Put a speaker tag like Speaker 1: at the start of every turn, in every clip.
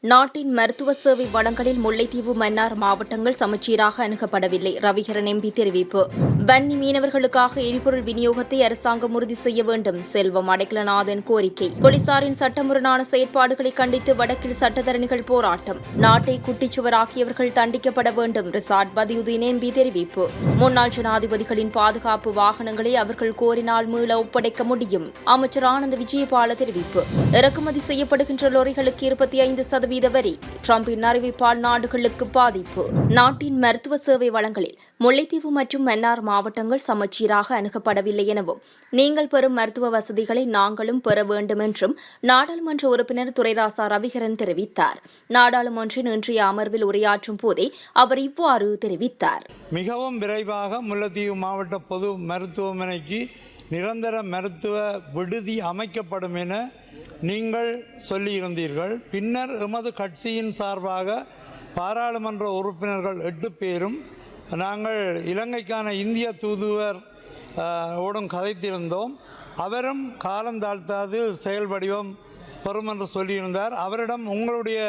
Speaker 1: நாட்டின் மருத்துவ சேவை வளங்களில் முல்லைத்தீவு மன்னார் மாவட்டங்கள் சமச்சீராக அணுகப்படவில்லை. ரவிகரன் எம்பி தெரிவிப்பு. வன்னி மீனவர்களுக்காக எரிபொருள் விநியோகத்தை அரசாங்கம் உறுதி செய்ய வேண்டும். செல்வம் அடைக்கலநாதன் கோரிக்கை. போலீசாரின் சட்டமுரணான செயற்பாடுகளை கண்டித்து வடக்கில் சட்டத்தரணிகள் போராட்டம். நாட்டை குட்டிச்சுவராக்கியவர்கள் தண்டிக்கப்பட வேண்டும். ரிசார்ட் பதியுதீன் எம்பி தெரிவிப்பு. முன்னாள் ஜனாதிபதிகளின் பாதுகாப்பு வாகனங்களை அவர்கள் கோரினால் மீள ஒப்படைக்க முடியும். அமைச்சர் ஆனந்த் விஜயபால தெரிவிப்பு. இறக்குமதி செய்யப்படுகின்ற லோரிகளுக்கு இருபத்தி ஐந்து சதவீத வரி. டிரம்பின் அறிவிப்பால் நாடுகளுக்கு பாதிப்பு. நாட்டின் மருத்துவ சேவை வளங்களில் முல்லைத்தீவு மற்றும் மன்னார் மாவட்டங்கள் சமச்சீராக அணுகப்படவில்லை எனவும் நீங்கள் பெறும் மருத்துவ வசதிகளை நாங்களும் பெற வேண்டும் என்றும் நாடாளுமன்ற உறுப்பினர் துரைராசா ரவிகரன் தெரிவித்தார். நாடாளுமன்றின் இன்றைய அமர்வில் உரையாற்றும் போதே அவர் இவ்வாறு தெரிவித்தார்.
Speaker 2: மிகவும் விரைவாக முல்லைத்தீவு மாவட்ட பொது மருத்துவமனைக்கு நிரந்தர மருத்துவ விடுதி அமைக்கப்படும் என நீங்கள் சொல்லியிருந்தீர்கள். பின்னர் எமது கட்சியின் சார்பாக பாராளுமன்ற உறுப்பினர்கள் எட்டு பேரும் நாங்கள் இலங்கைக்கான இந்திய தூதுவர் ஓடும் கதைத்திருந்தோம். அவரும் காலம் தாழ்த்தாது செயல் வடிவம் பெறும் என்று சொல்லியிருந்தார். அவரிடம் உங்களுடைய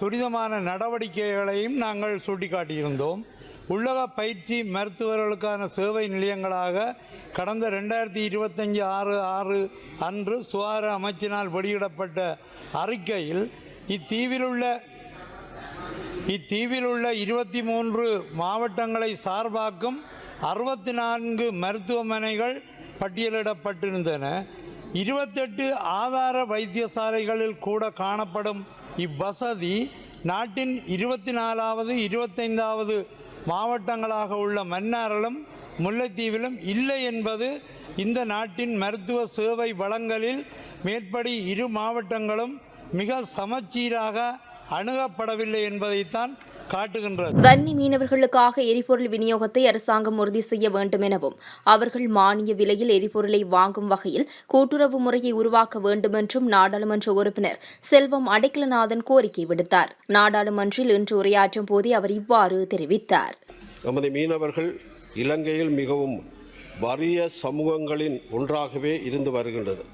Speaker 2: துரிதமான நடவடிக்கைகளையும் நாங்கள் சுட்டிக்காட்டியிருந்தோம். உள்ளக பயிற்சி மருத்துவர்களுக்கான சேவை நிலையங்களாக கடந்த ரெண்டாயிரத்தி இருபத்தஞ்சி ஆறு ஆறு அன்று சுகாதார அமைச்சினால் வெளியிடப்பட்ட அறிக்கையில் இத்தீவிலுள்ள இத்தீவில் உள்ள இருபத்தி மூன்று மாவட்டங்களை சார்பாக்கும் அறுபத்தி நான்கு மருத்துவமனைகள் பட்டியலிடப்பட்டிருந்தன. இருபத்தெட்டு ஆதார வைத்தியசாலைகளில் கூட காணப்படும் இவ்வசதி நாட்டின் இருபத்தி நாலாவது இருபத்தைந்தாவது மாவட்டங்களாக உள்ள மன்னாரிலும் முல்லைத்தீவிலும் இல்லை என்பது இந்த நாட்டின் மருத்துவ சேவை வளங்களில் மேற்படி இரு மாவட்டங்களும் மிக சமச்சீராக அணுகப்படவில்லை என்பதைத்தான் காட்டுகின்றது.
Speaker 1: வன்னி மீனவர்களுக்காக எரிபொருள் விநியோகத்தை அரசாங்கம் உறுதி செய்ய வேண்டும் எனவும் அவர்கள் மானிய விலையில் எரிபொருளை வாங்கும் வகையில் கூட்டுறவு முறையை உருவாக்க வேண்டும் என்றும் நாடாளுமன்ற உறுப்பினர் செல்வம் அடைக்கலநாதன் கோரிக்கை விடுத்தார். நாடாளுமன்றில் இன்று உரையாற்றும் போதே அவர் இவ்வாறு தெரிவித்தார்.
Speaker 3: நமது மீனவர்கள் இலங்கையில் மிகவும் வறிய சமூகங்களின் ஒன்றாகவே இருந்து வருகின்றது.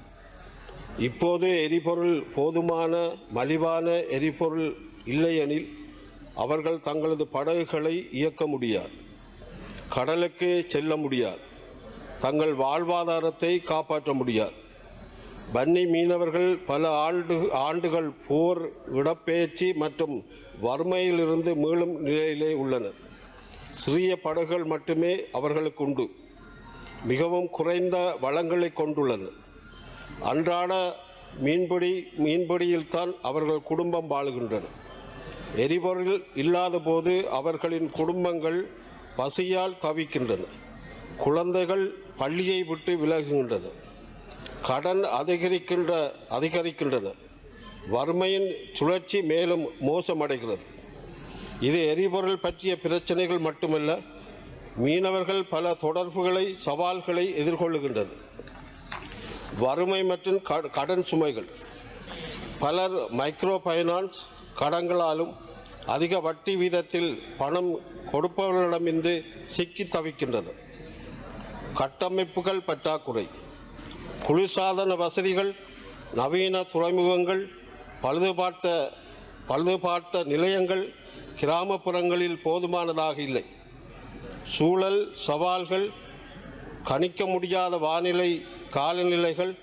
Speaker 3: இப்போது எரிபொருள் போதுமான மலிவான எரிபொருள் இல்லையெனில் அவர்கள் தங்களது படகுகளை இயக்க முடியாது. கடலுக்கு செல்ல முடியாது. தங்கள் வாழ்வாதாரத்தை காப்பாற்ற முடியாது. வன்னி மீனவர்கள் பல ஆண்டு ஆண்டுகள் போர் இடப்பெயர்ச்சி மற்றும் வறுமையிலிருந்து மீளும் நிலையிலே உள்ளனர். சிறிய படகுகள் மட்டுமே அவர்களுக்கு உண்டு. மிகவும் குறைந்த வளங்களை கொண்டுள்ளனர் அன்றாட மீன்பிடி மீன்பிடியில்தான் அவர்கள் குடும்பம் வாழுகின்றனர். எரிபொருள் இல்லாத போது அவர்களின் குடும்பங்கள் பசியால் தவிக்கின்றன. குழந்தைகள் பள்ளியை விட்டு விலகுகின்றன. கடன் அதிகரிக்கின்ற அதிகரிக்கின்றன. வறுமையின் சுழற்சி மேலும் மோசமடைகிறது. இது எரிபொருள் பற்றிய பிரச்சனைகள் மட்டுமல்ல மீனவர்கள் பல தொடர்புகளை சவால்களை எதிர்கொள்ளுகின்றனர். வறுமை மற்றும் கடன் சுமைகள். பலர் மைக்ரோ ஃபைனான்ஸ் கடன்களாலும் அதிக வட்டி வீதத்தில் பணம் கொடுப்பவர்களிடமிருந்து சிக்கி தவிக்கின்றனர். கட்டமைப்புகள் பற்றாக்குறை குளிர்சாதன வசதிகள் நவீன துறைமுகங்கள் பழுதுபார்த்த பழுதுபார்த்த நிலையங்கள் கிராமப்புறங்களில் போதுமானதாக இல்லை. சூழல் சவால்கள் கணிக்க முடியாத வானிலை காலநிலைகள்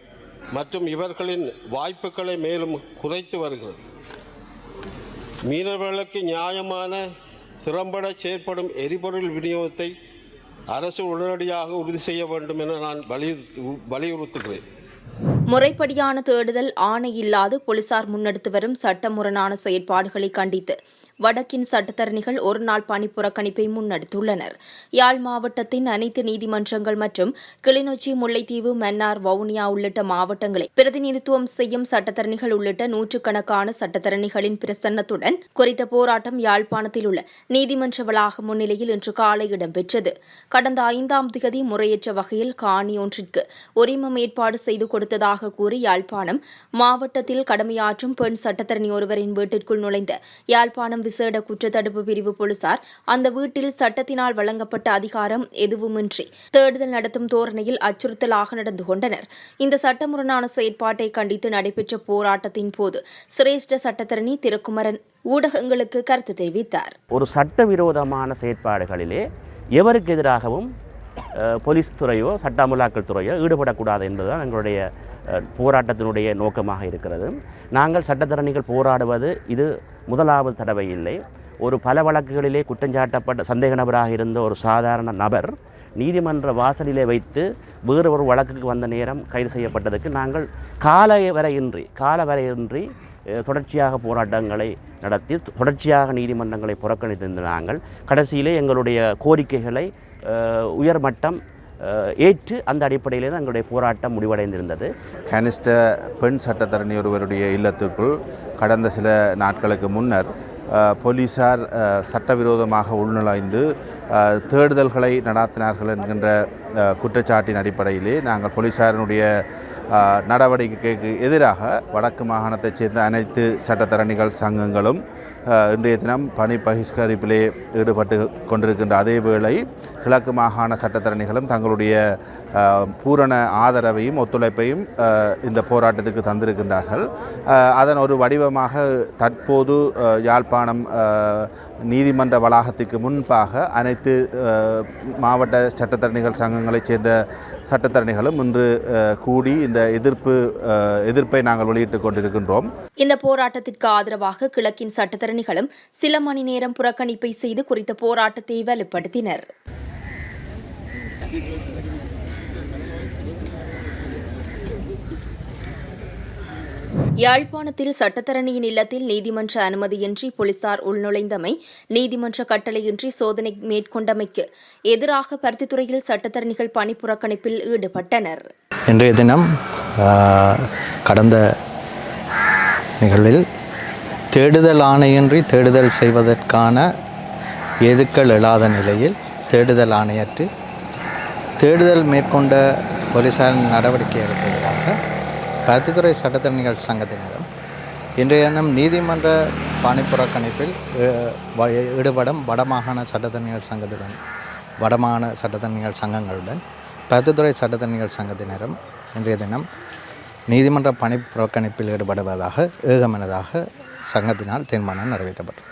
Speaker 3: மற்றும் இவர்களின் வாய்ப்புகளை மேலும் குறைத்து வருகிறது. மீனவர்களுக்கு நியாயமான திறம்பட செயற்படும் எரிபொருள் விநியோகத்தை அரசு உடனடியாக உறுதி செய்ய வேண்டும் என நான் வலியுறுத்து வலியுறுத்துகிறேன்.
Speaker 1: முறைப்படியான தேடுதல் ஆணை இல்லாது போலீசார் முன்னெடுத்து வரும் சட்டமுரணான செயற்பாடுகளை கண்டித்து வடக்கின் சட்டத்தரணிகள் ஒருநாள் பணி புறக்கணிப்பை முன்னெடுத்துள்ளனர். யாழ் மாவட்டத்தின் அனைத்து நீதிமன்றங்கள் மற்றும் கிளிநொச்சி முல்லைத்தீவு மன்னார் வவுனியா உள்ளிட்ட மாவட்டங்களை பிரதிநிதித்துவம் செய்யும் சட்டத்தரணிகள் உள்ளிட்ட நூற்றுக்கணக்கான சட்டத்தரணிகளின் பிரசன்னத்துடன் குறித்த போராட்டம் யாழ்ப்பாணத்தில் உள்ள நீதிமன்ற வளாக முன்னிலையில் இன்று காலை இடம்பெற்றது. கடந்த ஐந்தாம் திகதி முறையற்ற வகையில் காணி ஒன்றிற்கு உரிமம் ஏற்பாடு செய்து கொடுத்ததாக கூறி யாழ்ப்பாணம் மாவட்டத்தில் கடமையாற்றும் பெண் சட்டத்தரணி ஒருவரின் வீட்டிற்குள் நுழைந்த யாழ்ப்பாணம் விசேட குற்றத்தடுப்பு பிரிவு போலீசார் அந்த வீட்டில் சட்டத்தினால் வழங்கப்பட்ட அதிகாரம் எதுவுமின்றி தேடுதல் நடத்தும் தோரணையில் அச்சுறுத்தலாக நடந்து கொண்டனர். இந்த சட்டமுரணான செயற்பாட்டை கண்டித்து நடைபெற்ற போராட்டத்தின் போது சிரேஷ்ட சட்டத்தரணி திருக்குமரன் ஊடகங்களுக்கு கருத்து தெரிவித்தார்.
Speaker 4: ஒரு சட்டவிரோதமான செயற்பாடுகளிலே எவருக்கு எதிராகவும் போலீஸ் துறையோ சட்ட அமலாக்கல் துறையோ ஈடுபடக்கூடாது என்பதுதான் எங்களுடைய போராட்டத்தினுடைய நோக்கமாக இருக்கிறது. நாங்கள் சட்டத்தரணிகள் போராடுவது இது முதலாவது தடவை இல்லை. ஒரு பல வழக்குகளிலே குற்றஞ்சாட்டப்பட்ட சந்தேக நபராக இருந்த ஒரு சாதாரண நபர் நீதிமன்ற வாசலிலே வைத்து வேறு ஒரு வழக்குக்கு வந்த நேரம் கைது செய்யப்பட்டதற்கு நாங்கள் கால வரையின்றி கால வரையின்றி தொடர்ச்சியாக போராட்டங்களை நடத்தி தொடர்ச்சியாக நீதிமன்றங்களை புறக்கணித்திருந்த நாங்கள் கடைசியிலே எங்களுடைய கோரிக்கைகளை உயர்மட்டம் ஏற்று அந்த அடிப்படையிலே தான் எங்களுடைய போராட்டம் முடிவடைந்திருந்தது.
Speaker 5: கனிஷ்ட பெண் சட்டத்தரணி ஒருவருடைய இல்லத்திற்குள் கடந்த சில நாட்களுக்கு முன்னர் போலீசார் சட்டவிரோதமாக உள்நுழைந்து தேடுதல்களை நடாத்தினார்கள் என்கின்ற குற்றச்சாட்டின் அடிப்படையிலே நாங்கள் போலீசாரினுடைய நடவடிக்கைக்கு எதிராக வடக்கு மாகாணத்தைச் சேர்ந்த அனைத்து சட்டத்தரணிகள் சங்கங்களும் இன்றைய தினம் பணி பகிஷ்கரிப்பிலே ஈடுபட்டு கொண்டிருக்கின்ற அதே வேளை கிழக்கு மாகாண சட்டத்தரணிகளும் தங்களுடைய பூரண ஆதரவையும் ஒத்துழைப்பையும் இந்த போராட்டத்துக்கு தந்திருக்கின்றார்கள். அதன் ஒரு வடிவமாக தற்போது யாழ்ப்பாணம் நீதிமன்ற வளாகத்துக்கு முன்பாக அனைத்து மாவட்ட சட்டத்தரணிகள் சங்கங்களைச் சேர்ந்த சட்டத்தரணிகளும் இன்று அஹ், கூடி இந்த எதிர்ப்பு அஹ், எதிர்ப்பை நாங்கள் வெளியிட்டுக் கொண்டிருக்கின்றோம்.
Speaker 1: இந்த போராட்டத்திற்கு ஆதரவாக கிழக்கின் சட்டத்தரணிகளும் சில மணி நேரம் புறக்கணிப்பை செய்து குறித்த போராட்டத்தை வலுப்படுத்தினர். யாழ்ப்பாணத்தில் சட்டத்தரணியின் இல்லத்தில் நீதிமன்ற அனுமதியின்றி போலீசார் உள்நுழைந்தமை நீதிமன்ற கட்டளையின்றி சோதனை மேற்கொண்டமைக்கு எதிராக பருத்தித்துறையில் சட்டத்தரணிகள் பணி புறக்கணிப்பில் ஈடுபட்டனர்.
Speaker 6: இன்றைய தினம் கடந்த நிகழ்வில் தேடுதல் ஆணையின்றி தேடுதல் செய்வதற்கான எதுக்கள் இல்லாத நிலையில் தேடுதல் ஆணையற்று தேடுதல் மேற்கொண்ட போலீசார் நடவடிக்கை எடுத்தது. பருத்தித்துறை சட்டத்தரணிகள் சங்கத்தினரும் இன்றைய தினம் நீதிமன்ற பணி புறக்கணிப்பில் வ- ஈடுபடும் வடமாகாண சட்டத்தரணிகள் சங்கத்துடன் வடமாகாண சட்டத்தரணிகள் சங்கங்களுடன் பருத்தித்துறை சட்டத்தரணிகள் சங்கத்தினரும் இன்றைய தினம் நீதிமன்ற பணி புறக்கணிப்பில் ஈடுபடுவதாக ஏகமனதாக சங்கத்தினால் தீர்மானம் நிறைவேற்றப்பட்டது.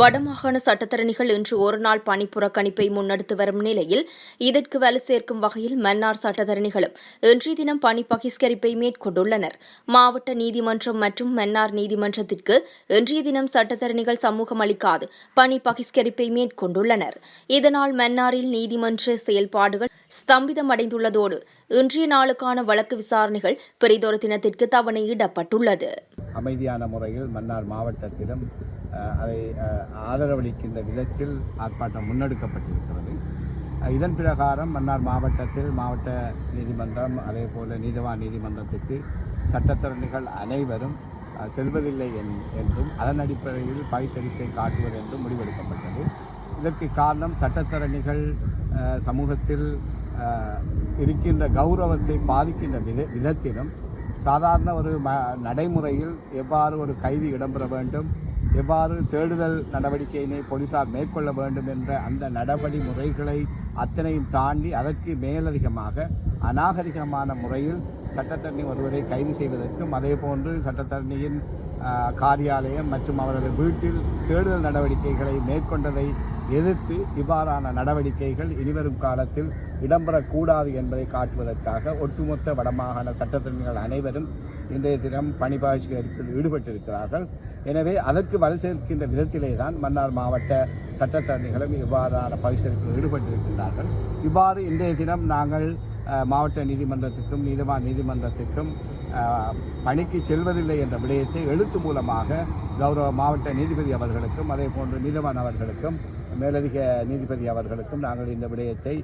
Speaker 1: வடமாகாண சட்டத்தரணிகள் இன்று ஒருநாள் பணி புறக்கணிப்பை முன்னெடுத்து வரும் நிலையில் இதற்கு வலு சேர்க்கும் வகையில் மன்னார் சட்டத்தரணிகளும் இன்றைய தினம் பணி பகிஷ்கரிப்பை மேற்கொண்டுள்ளனர். மாவட்ட நீதிமன்றம் மற்றும் மன்னார் நீதிமன்றத்திற்கு இன்றைய தினம் சட்டத்தரணிகள் சமூகம் அளிக்காது பணி பகிஷ்கரிப்பை மேற்கொண்டுள்ளனர். இதனால் மன்னாரில் நீதிமன்ற செயல்பாடுகள் ஸ்தம்பிதமடைந்துள்ளதோடு இன்றைய நாளுக்கான வழக்கு விசாரணைகள் பெரிதொரு தினத்திற்கு தவணையிடப்பட்டுள்ளது.
Speaker 7: அமைதியான முறையில் மன்னார் மாவட்டத்திலும் அதை ஆதரவளிக்கின்ற விதத்தில் ஆர்ப்பாட்டம் முன்னெடுக்கப்பட்டிருக்கிறது. இதன் பிரகாரம் மன்னார் மாவட்டத்தில் மாவட்ட நீதிமன்றம் அதே போல நீதவான் நீதிமன்றத்துக்கு சட்டத்தரணிகள் அனைவரும் செல்வதில்லை என்- என்றும் அதன் அடிப்படையில் பரிசளிப்பை காட்டுவது என்றும் முடிவெடுக்கப்பட்டது. இதற்கு காரணம் சட்டத்தரணிகள் சமூகத்தில் இருக்கின்ற கௌரவத்தை பாதிக்கின்ற வித விதத்திலும் சாதாரண ஒரு ம நடைமுறையில் எவ்வாறு ஒரு கைதி இடம்பெற வேண்டும் எவ்வாறு தேடுதல் நடவடிக்கையினை போலீசார் மேற்கொள்ள வேண்டும் என்ற அந்த நடவடி முறைகளை அத்தனையும் தாண்டி அதற்கு மேலதிகமாக அநாகரிகமான முறையில் சட்டத்தரணி ஒருவரை கைது செய்வதற்கும் அதே போன்று சட்டத்தரணியின் காரியாலயம் மற்றும் அவரது வீட்டில் தேடுதல் நடவடிக்கைகளை மேற்கொண்டதை எதிர்த்து இவ்வாறான நடவடிக்கைகள் இனிவரும் காலத்தில் இடம்பெறக்கூடாது என்பதை காட்டுவதற்காக ஒட்டுமொத்த வடமாகாண சட்டத்தரணிகள் அனைவரும் இன்றைய தினம் பணி ஈடுபட்டிருக்கிறார்கள். எனவே அதற்கு வலு சேர்க்கின்ற விதத்திலே தான் மன்னார் மாவட்ட சட்டத்தரணிகளும் இவ்வாறான பகிஷ்கரிப்பில் ஈடுபட்டிருக்கின்றார்கள். இவ்வாறு இன்றைய தினம் நாங்கள் மாவட்ட நீதிமன்றத்துக்கும் நீதிவான் நீதிமன்றத்துக்கும் பணிக்கு செல்வதில்லை என்ற விடயத்தை எழுத்து மூலமாக கௌரவ மாவட்ட நீதிபதி அவர்களுக்கும் அதே போன்று நீதிவான் அவர்களுக்கும் மேலதிக நீதிபதி அவர்களுக்கும் நாங்கள் இந்த விடயத்தை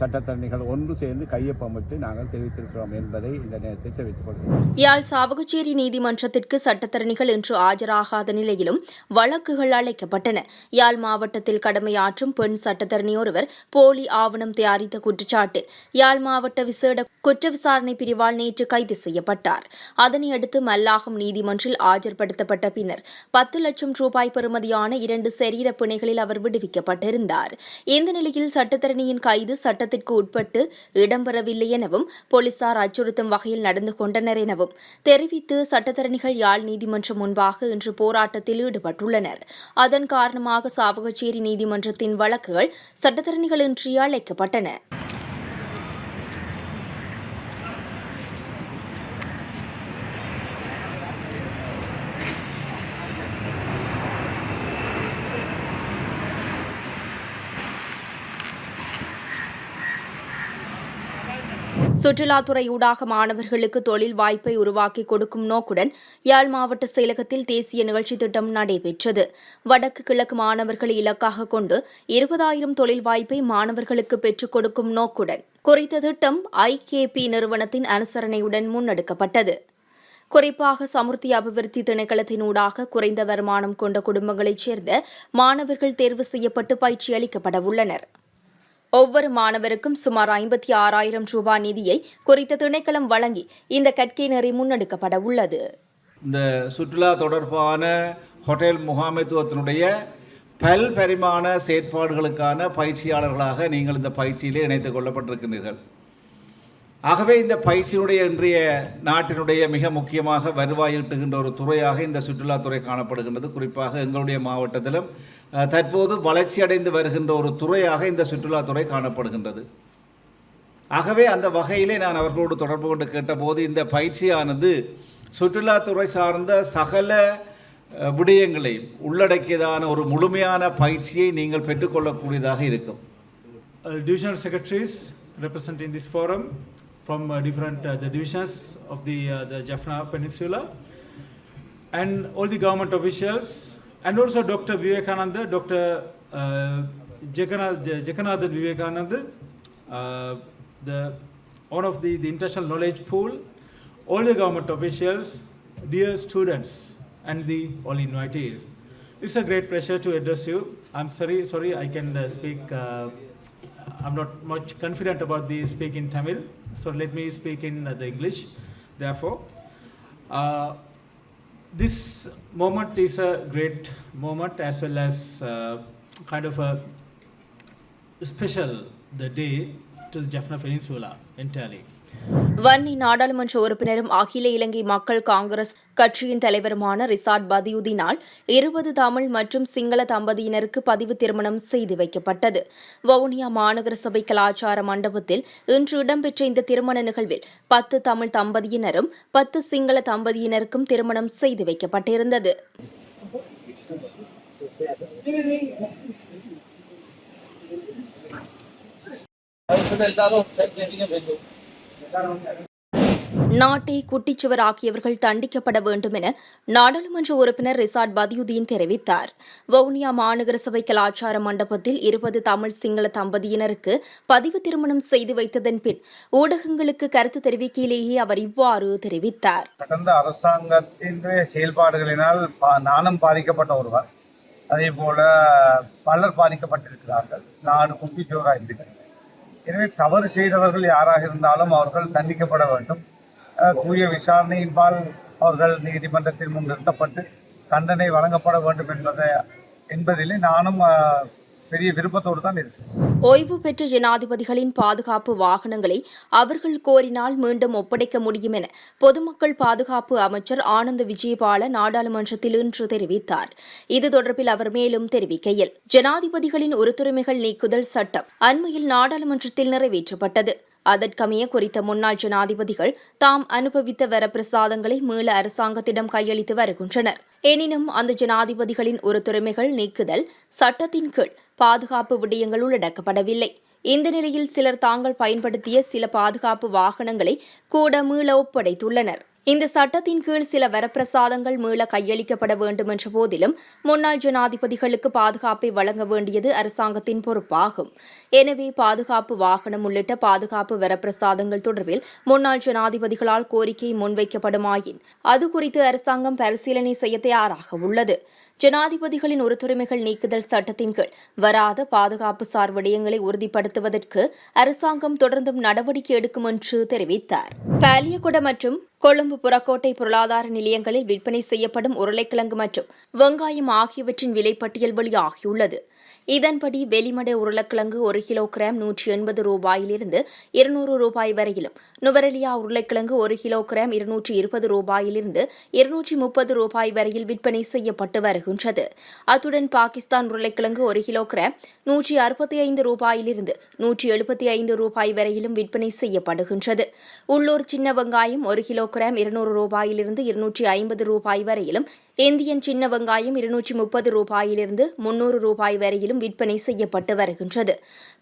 Speaker 7: சட்டத்தரணிகள் ஒன்று சேர்ந்து கையொப்பமிட்டு நாங்கள் தெரிவித்திருக்கிறோம் என்பதை இந்த நேரத்தில் தெரிவித்துக் கொள்கிறோம்
Speaker 1: யாழ் சாவகச்சேரி நீதிமன்றத்திற்கு சட்டத்தரணிகள் இன்று ஆஜராகாத நிலையிலும் வழக்குகள் அழைக்கப்பட்டன. யாழ் மாவட்டத்தில் கடமையாற்றும் பெண் சட்டத்தரணி ஒருவர் போலி ஆவணம் தயாரித்த குற்றச்சாட்டில் யாழ் மாவட்ட விசேட குற்ற விசாரணை பிரிவால் நேற்று கைது செய்யப்பட்டார். அதனையடுத்து மல்லாகம் நீதிமன்றில் ஆஜர்படுத்தப்பட்ட பின்னர் பத்து லட்சம் ரூபாய் பெறுமதியான இரண்டு சரீர பிணைகளில் அவர் விடுவிக்கப்பட்டிருந்தார். இந்த நிலையில் சட்டத்தரணியின் கைது சட்டத்திற்கு உட்பட்டு இடம்பெறவில்லை எனவும் போலீசார் அச்சுறுத்தும் வகையில் நடந்து கொண்டனர் எனவும் தெரிவித்து சட்டத்தரணிகள் யாழ் நீதிமன்றம் முன்பாக இன்று போராட்டத்தில் ஈடுபட்டுள்ளனர். அதன் காரணமாக சாவகச்சேரி நீதிமன்றத்தின் வழக்குகள் சட்டத்தரணிகளின்றி அழைக்கப்பட்டன. சுற்றுலாத்துறை ஊடாக மாணவர்களுக்கு தொழில் வாய்ப்பை உருவாக்கி கொடுக்கும் நோக்குடன் யாழ் மாவட்ட செயலகத்தில் தேசிய நிகழ்ச்சி திட்டம் நடைபெற்றது. வடக்கு கிழக்கு மாணவர்களை இலக்காக கொண்டு இருபதாயிரம் தொழில் வாய்ப்பை மாணவர்களுக்கு பெற்றுக் கொடுக்கும் நோக்குடன் குறித்த திட்டம் ஐகேபி நிறுவனத்தின் அனுசரணையுடன் முன்னெடுக்கப்பட்டது. குறிப்பாக சமுர்த்தி அபிவிருத்தி திணைக்களத்தினூடாக குறைந்த வருமானம் கொண்ட குடும்பங்களைச் சேர்ந்த மாணவர்கள் தேர்வு செய்யப்பட்டு பயிற்சி அளிக்கப்பட உள்ளனா் ஒவ்வொரு மாணவருக்கும் சுமார் ஐம்பத்தி ஆறாயிரம் ரூபாய் நிதியை குறித்த திணைக்களம் வழங்கி இந்த கற்கை நெறி முன்னெடுக்கப்பட உள்ளது.
Speaker 8: இந்த சுற்றுலா தொடர்பான ஹோட்டல் முகாமைத்துவத்தினுடைய பல் பரிமாண செயற்பாடுகளுக்கான பயிற்சியாளர்களாக நீங்கள் இந்த பயிற்சியிலே இணைத்துக் கொள்ளப்பட்டிருக்கிறீர்கள். ஆகவே இந்த பயிற்சியினுடைய இன்றைய நாட்டினுடைய மிக முக்கியமாக வருவாய் ஈட்டுகின்ற ஒரு துறையாக இந்த சுற்றுலாத்துறை காணப்படுகின்றது. குறிப்பாக எங்களுடைய மாவட்டத்திலும் தற்போது தற்போது வளர்ச்சியடைந்து வருகின்ற ஒரு துறையாக இந்த சுற்றுலாத்துறை காணப்படுகின்றது. ஆகவே அந்த வகையிலே நான் அவர்களோடு தொடர்பு கொண்டு கேட்டபோது இந்த பயிற்சியானது சுற்றுலாத்துறை சார்ந்த சகல விடயங்களையும் உள்ளடக்கியதான ஒரு முழுமையான பயிற்சியை நீங்கள் பெற்றுக்கொள்ளக்கூடியதாக இருக்கும்.
Speaker 9: Uh, divisional secretaries secretaries representing this forum from uh, different uh, the divisions of the uh, the Jaffna Peninsula, and all the government officials, and also Dr. Vivekananda, Dr. Uh, Jagannathan Vivekananda, the one of the, the international knowledge pool, all the government officials, dear students, and the all invitees. It's a great pleasure to address you. I'm sorry, sorry, I can uh, speak. Uh, I'm not much confident about the speak in Tamil, so let me speak in the English. Therefore, uh, this moment is a great moment as well as uh, kind of a special the day to the Jaffna Peninsula entirely.
Speaker 1: Vanni நாடாளுமன்ற உறுப்பினரும் அகில இலங்கை மக்கள் காங்கிரஸ் கட்சியின் தலைவருமான resort பதியுதீனால் இருபது தமிழ் மற்றும் சிங்கள தம்பதியினருக்கு பதிவு திருமணம் செய்து வைக்கப்பட்டது. வவுனியா மாநகர சபை கலாச்சார மண்டபத்தில் இன்று இடம்பெற்ற இந்த திருமண நிகழ்வில் பத்து தமிழ் தம்பதியினரும் பத்து சிங்கள தம்பதியினருக்கும் திருமணம் செய்து வைக்கப்பட்டிருந்தது. நாட்டை குட்டிச்சுவர் ஆகியவர்கள் தண்டிக்கப்பட வேண்டும் என நாடாளுமன்ற உறுப்பினர் ரிசாட் பதியுதீன் தெரிவித்தார். வவுனியா மாநகர சபை கலாச்சார மண்டபத்தில் இருபது தமிழ் சிங்கள தம்பதியினருக்கு பதிவு திருமணம் செய்து வைத்ததன் பின் ஊடகங்களுக்கு கருத்து தெரிவிக்கையிலேயே அவர் இவ்வாறு தெரிவித்தார்.
Speaker 10: கடந்த அரசாங்கத்தின் செயல்பாடுகளினால் நானும் பாதிக்கப்பட்ட ஒருவர். அதே போல பலர் பாதிக்கப்பட்டிருக்கிறார்கள். நாடு குட்டிச்சுவராக இருக்கிறது. எனவே தவறு செய்தவர்கள் யாராக இருந்தாலும் அவர்கள் தண்டிக்கப்பட வேண்டும். தூய விசாரணையின்பால் அவர்கள் நீதிமன்றத்தில் முன் நிறுத்தப்பட்டு தண்டனை வழங்கப்பட வேண்டும் என்பதை என்பதிலே நானும் பெரிய விருப்பத்தோடு தான் இருக்கு.
Speaker 1: ஓய்வு பெற்ற ஜனாதிபதிகளின் பாதுகாப்பு வாகனங்களை அவர்கள் கோரினால் மீண்டும் ஒப்படைக்க முடியும் என பொதுமக்கள் பாதுகாப்பு அமைச்சர் ஆனந்த விஜயபால நாடாளுமன்றத்தில் இன்று தெரிவித்தார். இது தொடர்பில் அவர் மேலும் தெரிவிக்கையில் ஜனாதிபதிகளின் உறுத்துரிமைகள் நீக்குதல் சட்டம் அண்மையில் நாடாளுமன்றத்தில் நிறைவேற்றப்பட்டது. அதற்கமைய குறித்த முன்னாள் ஜனாதிபதிகள் தாம் அனுபவித்த வரப்பிரசாதங்களை மீள அரசாங்கத்திடம் கையளித்து வருகின்றனர். எனினும் அந்த ஜனாதிபதிகளின் ஒரு துறைமைகள் நீக்குதல் சட்டத்தின் கீழ் பாதுகாப்பு விடயங்கள் உள்ளடக்கப்படவில்லை. இந்த நிலையில் சிலர் தாங்கள் பயன்படுத்திய சில பாதுகாப்பு வாகனங்களை கூட மீள ஒப்படைத்துள்ளனர். இந்த சட்டத்தின் கீழ் சில வரப்பிரசாதங்கள் மீள கையளிக்கப்பட வேண்டும் என்ற போதிலும் முன்னாள் ஜனாதிபதிகளுக்கு பாதுகாப்பை வழங்க வேண்டியது அரசாங்கத்தின் பொறுப்பாகும். எனவே பாதுகாப்பு வாகனம் உள்ளிட்ட பாதுகாப்பு வரப்பிரசாதங்கள் தொடர்பில் முன்னாள் ஜனாதிபதிகளால் கோரிக்கை முன்வைக்கப்படுமாயின் அது குறித்து அரசாங்கம் பரிசீலனை செய்ய தயாராக உள்ளது. ஜனாதிபதிகளின் உறுத்துரிமைகள் நீக்குதல் சட்டத்தின் கீழ் வராத பாதுகாப்பு சார் விடயங்களை உறுதிப்படுத்துவதற்கு அரசாங்கம் தொடர்ந்தும் நடவடிக்கை எடுக்கும் என்று தெரிவித்தார். பாலியகுட மற்றும் கொழும்பு புறக்கோட்டை பொருளாதார நிலையங்களில் விற்பனை செய்யப்படும் உருளைக்கிழங்கு மற்றும் வெங்காயம் ஆகியவற்றின் விலைப்பட்டியல் வெளியாகியுள்ளது. இதன்படி வெளிமடை உருளைக்கிழங்கு ஒரு கிலோகிராம் நூற்றி எண்பது ரூபாயிலிருந்து இருநூறு ரூபாய் வரையிலும். நுவரெலியா உருளைக்கிழங்கு ஒரு கிலோகிராம் இருநூற்றி இருபது ரூபாயிலிருந்து இருநூற்றி முப்பது ரூபாய் வரையில் விற்பனை செய்யப்பட்டு வருகின்றது. அத்துடன் பாகிஸ்தான் உருளைக்கிழங்கு ஒரு கிலோகிராம் நூற்றி அறுபத்தி ஐந்து ரூபாயிலிருந்து நூற்றி எழுபத்தி ஐந்து ரூபாய் வரையிலும் விற்பனை செய்யப்படுகின்றது. உள்ளூர் சின்ன வெங்காயம் ஒரு கிலோகிராம் இருநூறு ரூபாயிலிருந்து இருநூற்றி ஐம்பது ரூபாய் வரையிலும் இந்தியன் சின்ன வெங்காயம் இருநூற்றி முப்பது ரூபாயிலிருந்து முன்னூறு ரூபாய் விலையிலும் விற்பனை செய்யப்பட்டு வருகின்றது.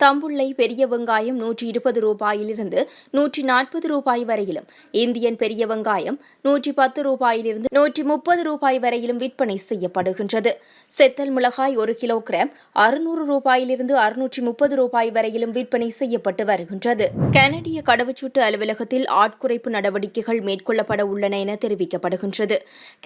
Speaker 1: தம்புள்ளை பெரிய வெங்காயம் நூற்றி இருபது ரூபாயிலிருந்து நூற்றி நாற்பது ரூபாய் வரையிலும். இந்தியன் பெரிய வெங்காயம் நூற்றி பத்து ரூபாயிலிருந்து நூற்றி முப்பது ரூபாய் வரையிலும் விற்பனை செய்யப்படுகின்றது. செத்தல் மிளகாய் ஒரு கிலோகிராம் அறுநூறு ரூபாயிலிருந்து அறுநூற்றி முப்பது ரூபாய் வரையிலும் விற்பனை செய்யப்பட்டு வருகின்றது. கனடிய கடவுச்சீட்டு அலுவலகத்தில் ஆட்குறைப்பு நடவடிக்கைகள் மேற்கொள்ளப்பட உள்ளன என தெரிவிக்கப்படுகின்றது.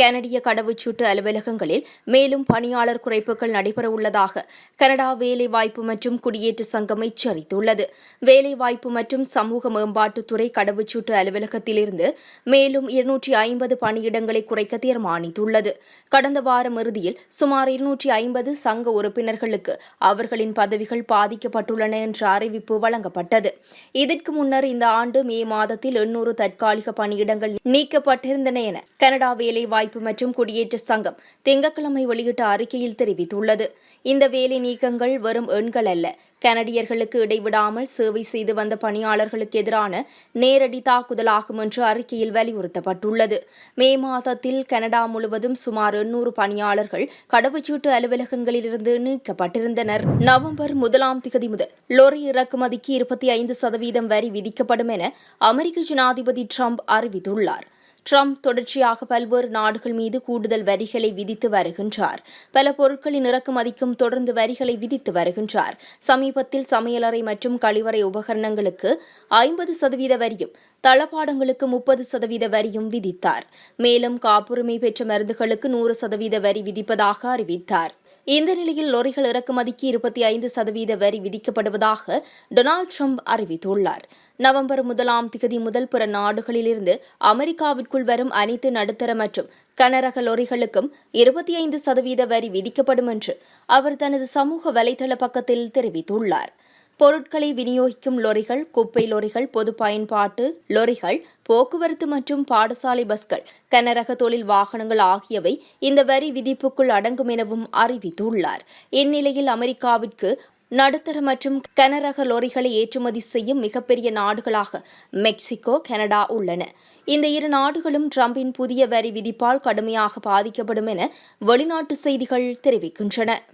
Speaker 1: கனடிய கடவுச்சீட்டு அலுவலகங்களில் மேலும் பணியாளர் குறைப்புகள் நடைபெறவுள்ளதாக கனடா வேலைவாய்ப்பு மற்றும் குடியேற்ற சங்கம் எச்சரித்துள்ளது. வேலைவாய்ப்பு மற்றும் சமூக மேம்பாட்டுத்துறை கடவுச்சீட்டு அலுவலகத்திலிருந்து மேலும் இருநூற்றி ஐம்பது பணியிடங்களை குறைக்க தீர்மானித்துள்ளது. கடந்த வாரம் இறுதியில் சுமார் இருநூற்றி ஐம்பது சங்க உறுப்பினர்களுக்கு அவர்களின் பதவிகள் பாதிக்கப்பட்டுள்ளன என்ற அறிவிப்பு வழங்கப்பட்டது. இதற்கு முன்னர் இந்த ஆண்டு மே மாதத்தில் எண்ணூறு தற்காலிக பணியிடங்கள் நீக்கப்பட்டிருந்தன என கனடா வேலைவாய்ப்பு மற்றும் குடியேற்ற சங்கம் திங்கட்கிழமை வெளியிட்ட அறிக்கையில் தெரிவித்துள்ளது. இந்த வேலை நீக்கங்கள் வெறும் எண்கள் அல்ல. கனடியர்களுக்கு இடைவிடாமல் சேவை செய்து வந்த பணியாளர்களுக்கு எதிரான நேரடி தாக்குதலாகும் என்று அறிக்கையில் வலியுறுத்தப்பட்டுள்ளது. மே மாதத்தில் கனடா முழுவதும் சுமார் எண்ணூறு பணியாளர்கள் கடவுச்சீட்டு அலுவலகங்களிலிருந்து நீக்கப்பட்டிருந்தனர். நவம்பர் முதலாம் திகதி முதல் லொரி இறக்குமதிக்கு இருபத்தி ஐந்து சதவீதம் வரி விதிக்கப்படும் என அமெரிக்க ஜனாதிபதி ட்ரம்ப் அறிவித்துள்ளார். ட்ரம்ப் தொடர்ச்சியாக பல்வேறு நாடுகள் மீது கூடுதல் வரிகளை விதித்து வருகின்றார். பல பொருட்களின் இறக்குமதிக்கும் தொடர்ந்து வரிகளை விதித்து வருகின்றார். சமீபத்தில் சமையலறை மற்றும் கழிவறை உபகரணங்களுக்கு ஐம்பது சதவீத வரியும் தளபாடங்களுக்கு முப்பது சதவீத வரியும் விதித்தார். மேலும் காப்புரிமை பெற்ற மருந்துகளுக்கு நூறு சதவீத வரி விதிப்பதாக அறிவித்தார். இந்த நிலையில் லொரிகள் இறக்குமதிக்கு இருபத்தி ஐந்து சதவீத வரி விதிக்கப்படுவதாக டொனால்டு ட்ரம்ப் அறிவித்துள்ளார். நவம்பர் முதலாம் திகதி முதல் பிற நாடுகளிலிருந்து அமெரிக்காவிற்குள் வரும் அனைத்து நடுத்தர மற்றும் கனரக லொரிகளுக்கும் இருபத்தி ஐந்து சதவீத வரி விதிக்கப்படும் என்று அவர் தனது சமூக வலைதள பக்கத்தில் தெரிவித்துள்ளார். பொருட்களை விநியோகிக்கும் லொரிகள் குப்பை லொரிகள் பொது பயன்பாட்டு லொரிகள் போக்குவரத்து மற்றும் பாடசாலை பஸ்கள் கனரக தொழில் வாகனங்கள் ஆகியவை இந்த வரி விதிப்புக்குள் அடங்கும் எனவும் அறிவித்துள்ளார். இந்நிலையில் அமெரிக்காவிற்கு நடுத்தர மற்றும் கனரக லொரிகளை ஏற்றுமதி செய்யும் மிகப்பெரிய நாடுகளாக மெக்சிகோ கனடா உள்ளன. இந்த இரு நாடுகளும் ட்ரம்பின் புதிய வரி விதிப்பால் கடுமையாக பாதிக்கப்படும் என வெளிநாட்டு செய்திகள் தெரிவிக்கின்றன.